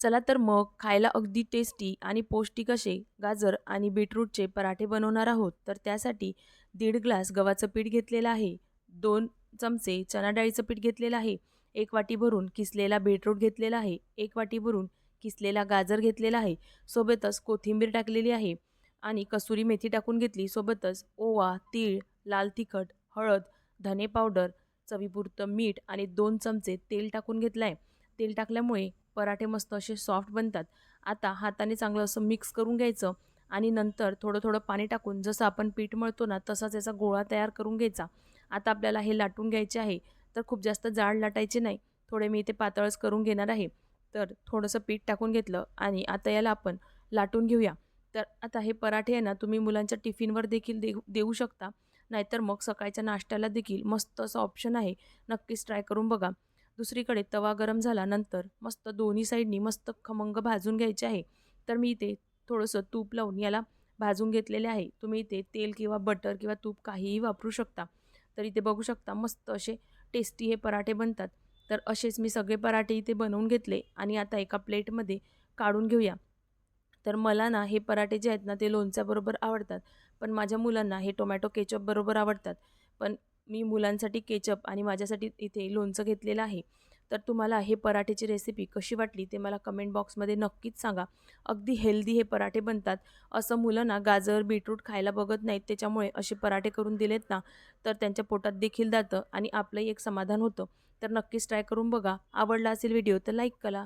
चला तर मग खायला अगदी टेस्टी आणि पौष्टिक असे गाजर आणि बीटरूटचे पराठे बनवणार आहोत. तर त्यासाठी दीड ग्लास गव्हाचं पीठ घेतलेलं आहे. दोन चमचे चना डाळीचं पीठ घेतलेलं आहे. एक वाटी भरून किसलेला बीटरूट घेतलेला आहे. एक वाटी भरून किसलेला गाजर घेतलेला आहे. सोबतच कोथिंबीर टाकलेली आहे आणि कसुरी मेथी टाकून घेतली. सोबतच ओवा तीळ लाल तिखट हळद धने पावडर चवीपुरतं मीठ आणि दोन चमचे तेल टाकून घेतलं आहे तेल टाकल्यामुळे पराठे मस्त असे सॉफ्ट बनतात. आता हाताने चांगलं असं मिक्स करून घ्यायचं आणि नंतर थोडं थोडं पाणी टाकून जसं आपण पीठ मळतो ना तसाच याचा गोळा तयार करून घ्यायचा. आता आपल्याला हे लाटून घ्यायचे आहे तर खूप जास्त जाड लाटायचे नाही. थोडे मी इथे पातळच करून घेणार आहे. तर थोडंसं पीठ टाकून घेतलं आणि आता याला आपण लाटून घेऊया. तर आता हे पराठे आहे ना तुम्ही मुलांच्या टिफिनवर देखील देऊ देऊ शकता. नाहीतर मग सकाळच्या नाश्त्याला देखील मस्त असं ऑप्शन आहे. नक्कीच ट्राय करून बघा. दुसरीकडे तवा गरम झाल्यानंतर मस्त दोन्ही साईडनी मस्त खमंग भाजून घ्यायचे आहे. तर मी इथे थोडंसं तूप लावून याला भाजून घेतलेले आहे. तुम्ही इथे तेल किंवा बटर किंवा तूप काहीही वापरू शकता. तर इथे बघू शकता मस्त असे टेस्टी हे पराठे बनतात. तर असेच मी सगळे पराठे इथे बनवून घेतले आणि आता एका प्लेटमध्ये काढून घेऊया. तर मला ना हे पराठे जे आहेत ना ते लोणच्याबरोबर आवडतात. पण माझ्या मुलांना हे टोमॅटो केचपबरोबर आवडतात. पण मी मुलांसाठी केचप आणि माझ्यासाठी इथे लोणचं घेतलेलं आहे. तर तुम्हाला हे पराठेची रेसिपी कशी वाटली ते मला कमेंट बॉक्समध्ये नक्कीच सांगा. अगदी हेल्दी हे पराठे बनतात. असं मुलं ना गाजर बीटरूट खायला बघत नाहीत त्याच्यामुळे असे पराठे करून दिलेत ना तर त्यांच्या पोटात देखील जातं आणि आपलंही एक समाधान होतं. तर नक्कीच ट्राय करून बघा. आवडला असेल व्हिडिओ तर लाईक करा.